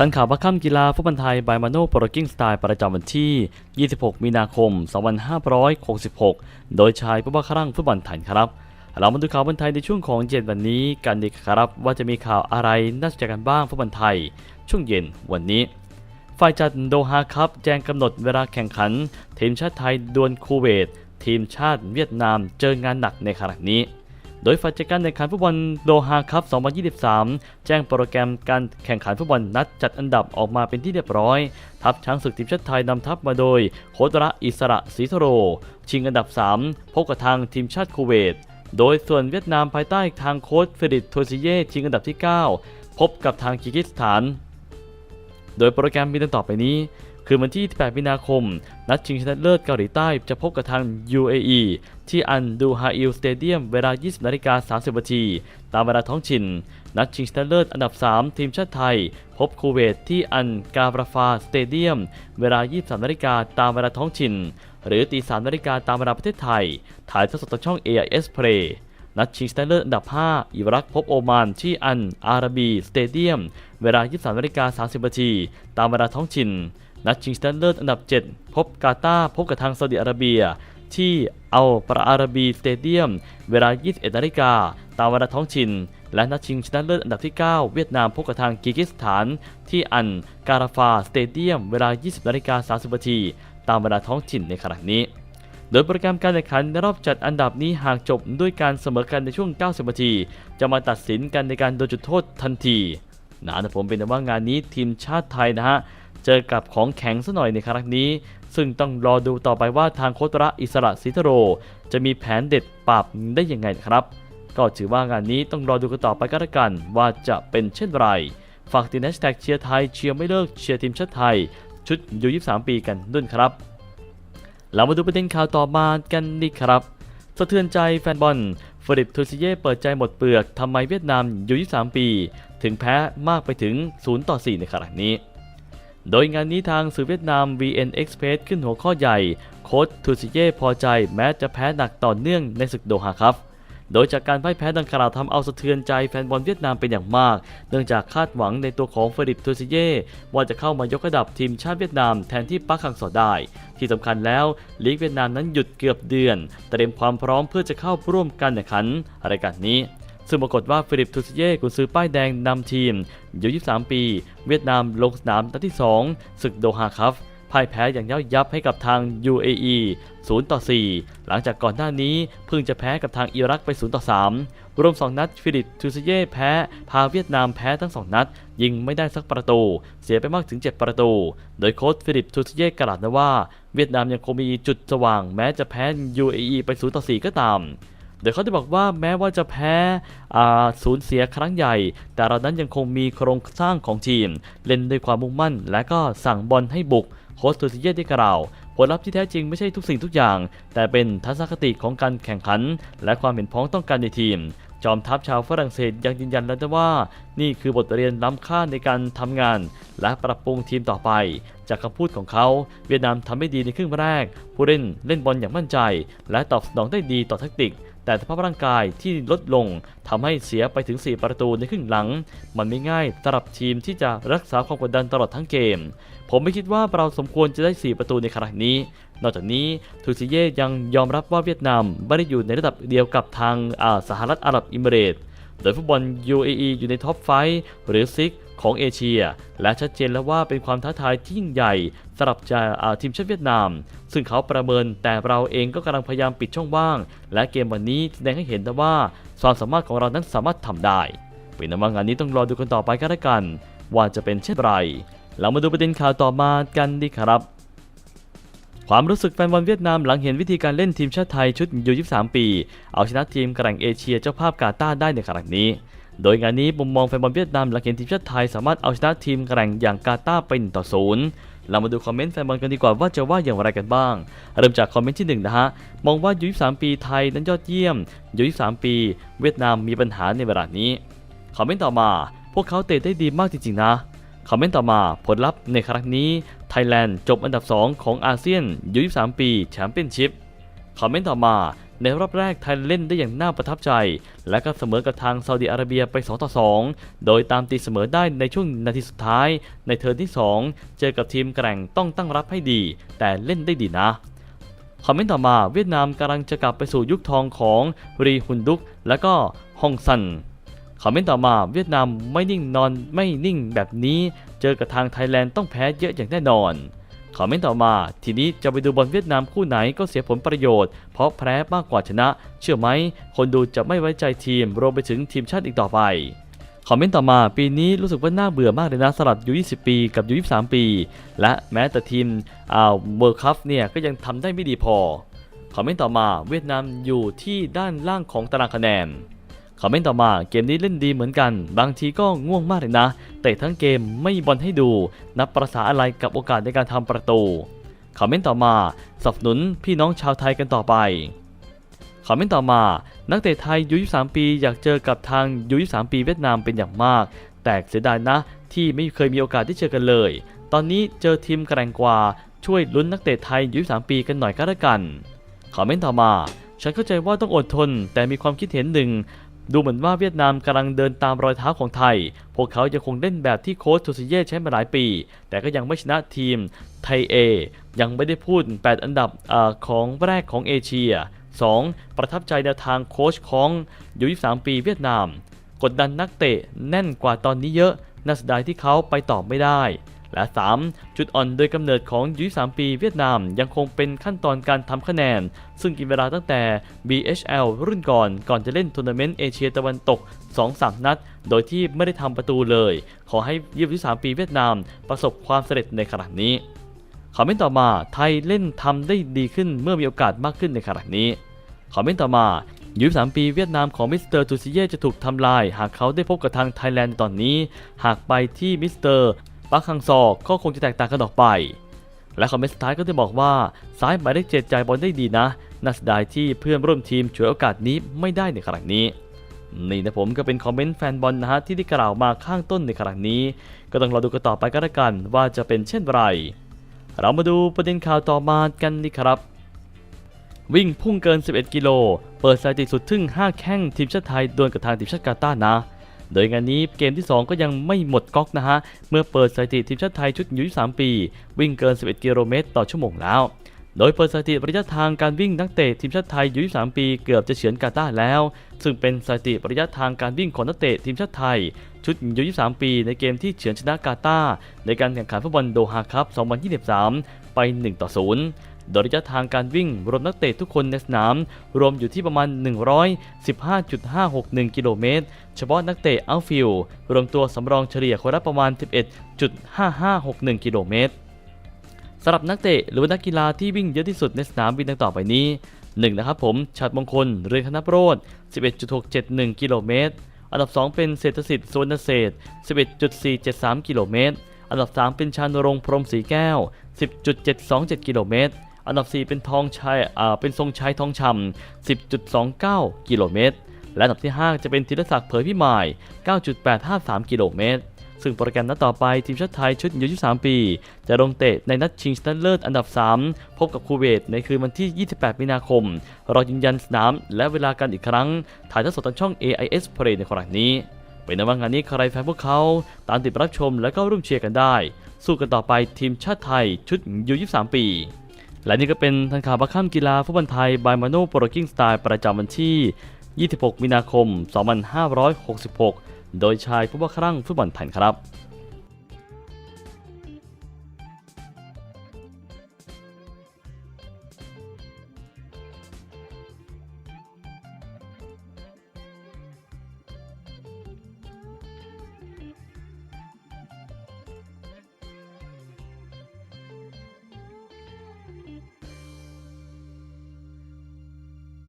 ทันข่าวพักค่ำกีฬาฟุตบอลไทยบายมาโนโปรกิ้งสไตล์ประจำวันที่ 26 มีนาคม 2566 โดยชายผู้บ้าครั่งฟุตบอลไทยครับ เรามาดูข่าวบอลไทยในช่วงของเย็นวันนี้กันดีครับว่าจะมีข่าวอะไรน่าสนใจกันบ้างฟุตบอลไทย ช่วงเย็นวันนี้ ฝ่ายจัดโดฮาครับแจ้งกำหนดเวลาแข่งขัน ทีมชาติไทยดวลคูเวต ทีมชาติเวียดนามเจองานหนักในขณะนี้ โดยฝ่ายจัดการแข่งขันฟุตบอลโดฮาครับ2023 แจ้งโปรแกรมการแข่งขันฟุตบอลนัดจัดอันดับออกมาเป็นที่เรียบร้อย ทัพช้างศึกทีมชาติไทยนำทัพมาโดย โคตระอิสระศรีโทโร ชิงอันดับ 3 พบกับทางทีมชาติคูเวต โดยส่วนเวียดนามภายใต้ทางโค้ชเฟริดโทซิเย่ชิงอันดับที่ 9 พบกับทางกิกิสถาน โดยโปรแกรมมีดังต่อไปนี้ คือวันที่8มีนาคม นัดชิงชนะเลิศเกาหลีใต้จะพบกับทาง UAE ที่อันดูฮาอิลสเตเดียมเวลา 20 นาฬิกา 30 นาที ตามเวลาท้องถิ่น นัดชิงชนะเลิศอันดับ 3 ทีมชาติไทย พบคูเวตที่อันกาบราฟาสเตเดียม เวลา 23 นาฬิกาตามเวลาท้องถิ่น หรือตี3นาฬิกาตามเวลาประเทศไทย ถ่ายทอดสดทางช่อง AIS Play นัดชิงชนะเลิศอันดับ 5 อิรักพบโอมานที่อันอาราบีสเตเดียม เวลา 23 นาฬิกา 30 นาที ตามเวลาท้องถิ่น นัดชิงชนะเลิศอันดับ 7 พบกาตาพบกับทางซาอุดิอาระเบีย ที่เอัลปราอาราบีสเตเดียม เวลา 21นาฬิกาตามเวลาท้องถิ่นและนัดชิงชนะเลิศอันดับที่ 9 เวียดนามพบกับทางกิกิสถาน ที่อันการาฟาสเตเดียม เวลา 20นาฬิกา30นาทีตามเวลาท้องถิ่นในขณะนี้ โดยโปรแกรมการแข่งขันในรอบจัดอันดับนี้หากจบด้วยการเสมอกันในช่วง 90 นาที จะมาตัดสินกันในการโดนจุดโทษทันทีนะแต่ผมเป็นแต่ว่างานนี้ทีมชาติไทยนะฮะ เจอกับของแข็งซะหน่อยในครั้งนี้ ซึ่งต้องรอดูต่อไปว่าทางโคตระอิสระสิทโร จะมีแผนเด็ดปราบได้ยังไงครับ ก็ถือว่างานนี้ต้องรอดูกันต่อไปก็แล้วกันว่าจะเป็นเช่นไรฝากติดแฮชแท็กเชียร์ไทยเชียร์ไม่เลิกเชียร์ทีมชาติไทย ชุดยู23 ปีกันด้วยครับเรามาดูประเด็นข่าวต่อมากันดีครับสะเทือนใจแฟนบอลฟริปทูซิเย่เปิดใจหมดเปลือกทำไมเวียดนามอยู่ 23 ปี ถึงแพ้มากไปถึง 0 ต่อ 4 ในขณะนี้ โดยงานนี้ทางสื่อเวียดนาม VN Express ขึ้นหัวข้อใหญ่ โค้ชทูซิเย่พอใจแม้จะแพ้หนักต่อเนื่องในศึกโดฮาครับโดยจากการพ่ายแพ้ดังกล่าวทำเอาสะเทือนใจแฟนบอลเวียดนามเป็นอย่างมาก เนื่องจากคาดหวังในตัวของเฟริปทูซิเย่ว่าจะเข้ามายกระดับทีมชาติเวียดนามแทนที่ปักคังสอได้ ที่สำคัญแล้วลีกเวียดนามนั้นหยุดเกือบเดือน เตรียมความพร้อมเพื่อจะเข้าร่วมการแข่งขันรายการนี้ ซึ่งปรากฏว่าฟิลิปทูซิเย่กุนซือป้ายแดงนำทีมอายุ23 ปี เวียดนามลงสนามนัดที่ 2 ศึกโดฮาครับพ่ายแพ้อย่างยับยับให้กับทาง UAE 0 ต่อ 4 หลังจากก่อนหน้านี้เพิ่งจะแพ้กับทางอิรักไป 0 ต่อ 3 รวม 2 นัดฟิลิปทูซิเย่แพ้ พาเวียดนามแพ้ทั้ง 2 นัด ยิงไม่ได้สักประตู เสียไปมากถึง 7 ประตู โดยโค้ชฟิลิปทูซิเย่กล่าวนะว่า เวียดนามยังคงมีจุดสว่างแม้จะแพ้ UAE ไป 0 ต่อ 4 ก็ตาม โดยเขาได้บอกว่าแม้ว่าจะแพ้สูญเสียครั้งใหญ่ แต่เรานั้นยังคงมีโครงสร้างของทีม เล่นด้วยความมุ่งมั่น และก็สั่งบอลให้บุกโค้ชตูซิเย่ได้กล่าว ผลลัพธ์ที่แท้จริงไม่ใช่ทุกสิ่งทุกอย่าง แต่เป็นทัศนคติของการแข่งขัน และความเห็นพ้องต้องการในทีม จอมทัพชาวฝรั่งเศสยังยืนยันแล้วนะว่า นี่คือบทเรียนล้ำค่าในการทำงาน และปรับปรุงทีมต่อไป จากคำพูดของเขา เวียดนามทำได้ดีในครึ่งแรก ผู้เล่นเล่นบอลอย่างมั่นใจ และตอบสนองได้ดีต่อแทคติก แต่สภาพร่างกายที่ลดลงทำให้เสียไปถึง 4 ประตูในครึ่งหลัง มันไม่ง่ายสำหรับทีมที่จะรักษาความกดดันตลอดทั้งเกม ผมไม่คิดว่าเราสมควรจะได้ 4 ประตูในขณะนี้ นอกจากนี้ทูซิเย่ยังยอมรับว่าเวียดนามไม่ได้อยู่ในระดับเดียวกับทางสหรัฐอาหรับอิมิเรตโดยฟุตบอล UAE อยู่ในท็อปไฟหรือซิก ของเอเชีย และชัดเจนแล้วว่าเป็นความท้าทายที่ยิ่งใหญ่สำหรับจทีมชาติเวียดนาม ซึ่งเขาประเมินแต่เราเองก็กำลังพยายามปิดช่องว่าง และเกมวันนี้แสดงให้เห็นนะว่าความสามารถของเรานั้นสามารถทำได้เป็นนว่างานนี้ต้องรอดูกันต่อไปก็แล้วกัน ว่าจะเป็นเช่นไร เรามาดูประเด็นข่าวต่อมากันดีครับความรู้สึกแฟนบอลเวียดนามหลังเห็นวิธีการเล่นทีมชาติไทยชุดยู23 ปี เอาชนะทีมแกร่งเอเชียเจ้าภาพกาตาร์ได้ในครั้งนี้ โดยงานนี้มุมมองแฟนบอลเวียดนามหลังเห็นทีมชาติไทยสามารถเอาชนะทีมแกร่งอย่างกาตาร์เป็นต่อศูนย์เรามาดูคอมเมนต์แฟนบอลกันดีกว่าว่าจะว่าอย่างไรกันบ้าง เริ่มจากคอมเมนต์ที่หนึ่งนะฮะ มองว่ายู23 ปีไทยนั้นยอดเยี่ยมยู23 ปี เวียดนามมีปัญหาในเวลานี้คอมเมนต์ต่อมา พวกเขาเตะได้ดีมากจริงๆนะคอมเมนต์ต่อมาผลลัพธ์ในครั้งนี้ไทยแลนด์จบอันดับ 2 ของอาเซียนยู23 ปีแชมเปี้ยนชิพคอมเมนต์ต่อมา ในรอบแรกไทยเล่นได้อย่างน่าประทับใจ และก็เสมอกับทางซาอุดิอาระเบียไป 2 ต่อ 2 โดยตามตีเสมอได้ในช่วงนาทีสุดท้าย ในเทิร์นที่ 2 เจอกับทีมแกร่งต้องตั้งรับให้ดี แต่เล่นได้ดีนะคอมเมนต์ต่อมาเวียดนามกำลังจะกลับไปสู่ยุคทองของรีฮุนดุก และก็ฮองซันคอมเมนต์ต่อมาเวียดนามไม่นิ่งนอนไม่นิ่งแบบนี้ เจอกับทางไทยแลนด์ต้องแพ้เยอะอย่างแน่นอน คอมเมนต์ต่อมา ทีนี้จะไปดูบอลเวียดนามคู่ไหนก็เสียผลประโยชน์ เพราะแพ้มากกว่าชนะ เชื่อไหม คนดูจะไม่ไว้ใจทีม รวมไปถึงทีมชาติอีกต่อไปคอมเมนต์ต่อมาปีนี้รู้สึกว่าน่าเบื่อมากเลยนะสลับยู20 ปีกับยู23 ปี และแม้แต่ทีมอ่าเวิร์คัพเนี่ยก็ยังทำได้ไม่ดีพอคอมเมนต์ต่อมาเวียดนามอยู่ที่ด้านล่างของตารางคะแนน คอมเมนต์ต่อมาเกมนี้เล่นดีเหมือนกัน บางทีก็ง่วงมากเลยนะเตะทั้งเกมไม่บอลให้ดู นับประษาอะไรกับโอกาสในการทำประตู คอมเมนต์ต่อมาสนับสนุนพี่น้องชาวไทยกันต่อไป คอมเมนต์ต่อมา นักเตะไทยยู23ปีอยากเจอกับทางยู23ปีเวียดนามเป็นอย่างมาก แต่เสียดายนะ ที่ไม่เคยมีโอกาสได้เจอกันเลย ตอนนี้เจอทีมแกร่งกว่า ช่วยลุ้นนักเตะไทยยู23ปีกันหน่อยก็แล้วกัน คอมเมนต์ต่อมา ฉันเข้าใจว่าต้องอดทน แต่มีความคิดเห็นหนึ่ง ดูเหมือนว่าเวียดนามกำลังเดินตามรอยเท้าของไทย พวกเขายังคงเล่นแบบที่โค้ชทูซิเย่ใช้มาหลายปี แต่ก็ยังไม่ชนะทีมไทยเอ ยังไม่ได้พูด 8 อันดับอของแรกของเอเชีย 2. ประทับใจแนวทางโค้ชของยู23 ปีเวียดนาม กดดันนักเตะแน่นกว่าตอนนี้เยอะ น่าเสียดายที่เขาไปต่อไม่ได้ และ 3. จุดอ่อนโดยกำเนิดของยู23ปีเวียดนามยังคงเป็นขั้นตอนการทำคะแนน ซึ่งกินเวลาตั้งแต่ BHL รุ่นก่อนก่อนจะเล่นทัวร์นาเมนต์เอเชียตะวันตก 2-3 นัด โดยที่ไม่ได้ทำประตูเลย ขอให้ยู23ปีเวียดนามประสบความสำเร็จในขณะนี้คอมเมนต์ต่อมาไทยเล่นทำได้ดีขึ้นเมื่อมีโอกาสมากขึ้นในขณะนี้คอมเมนต์ต่อมายู3ปีเวียดนามของมิสเตอร์ตูซิเย่จะถูกทำลาย หากเขาได้พบกับทางไทยแลนด์ตอนนี้ หากไปที่มิสเตอร์ ปักฮังซอก็คงจะแตกต่างกันออกไป และคอมเมนต์สุดท้ายก็ได้บอกว่าซ้ายหมายเลขเจ็ดจ่ายบอลได้ดีนะน่าเสียดายที่เพื่อนร่วมทีมฉวยโอกาสนี้ไม่ได้ในครั้งนี้นี่นะผมก็เป็นคอมเมนต์แฟนบอลนะฮะที่ได้กล่าวมาข้างต้นในครั้งนี้ ก็ต้องรอดูกันต่อไปก็แล้วกันว่าจะเป็นเช่นไร เรามาดูประเด็นข่าวต่อมากันดีครับ วิ่งพุ่งเกิน 11 กิโล เปิดสถิติสุดทึ่ง 5 แข้งทีมชาติไทยดวลกับทางทีมชาติกาตาร์นะ โดยงานนี้เกมที่ 2 ก็ยังไม่หมดก๊อกนะฮะ เมื่อเปิดสถิติทีมชาติไทยชุดอายุ23ปี วิ่งเกิน 11 กิโลเมตรต่อชั่วโมงแล้ว โดยเปิดสถิติระยะทางการวิ่งนักเตะทีมชาติไทยอายุ23ปี เกือบจะเฉือนกาตาร์แล้ว ซึ่งเป็นสถิติระยะทางการวิ่งของนักเตะทีมชาติไทย ชุดอายุ23 ปี ในเกมที่เฉือนชนะกาตาร์ในการแข่งขันฟุตบอลโดฮาคัพ 2023 ไป 1 ต่อ 0 โดยระยะทางการวิ่งรวมนักเตะทุกคนในสนาม รวมอยู่ที่ประมาณ 115.561 กิโลเมตร เฉพาะนักเตะอัลฟิลรวมตัวสำรองเฉลี่ยคนละประมาณ 11.5561 กิโลเมตรสำหรับนักเตะหรือนักกีฬาที่วิ่งเยอะที่สุดในสนามบินดังต่อไปนี้ 1. นะครับผมชัดมงคลเรืองคณะโรด11.671 กิโลเมตร อันดับ 2 เป็นเศรษฐสิทธิ์สวนเศษ 11.473 กิโลเมตร อันดับ 3 เป็นชานรงค์พรหมศรีแก้ว 10.727 กิโลเมตร อันดับ 4 เป็นทองชัยอ่าเป็นทรงชัยทองชำ10.29 กิโลเมตร และอันดับที่ 5 จะเป็นธีรศักดิ์เผยพิมาย 9.853 กิโลเมตร ซึ่งโปรแกรมนัดต่อไปทีมชาติไทยชุดอายุ23ปี จะลงเตะในนัดชิงชนะเลิศอันดับ 3 พบกับคูเวตในคืนวันที่ 28 มีนาคมรอยืนยันสนามและเวลากันอีกครั้ง ถ่ายทอดสดทางช่อง AIS Play ในครั้งนี้เป็นในว่างานนี้ใครแฟนพวกเขา ตามติดรับชมและก็ร่วมเชียร์กันได้ สู้กันต่อไปทีมชาติไทยชุดอายุ23 ปี และนี่ก็เป็นทันข่าวบักข้ามกีฬาฟุตบอลไทยบายมาโนโปรกิ้งสไตล์ประจำวันที่ 26 มีนาคม 2566 โดยชายผู้ว่าครั่งฟุตบอลไทยครับ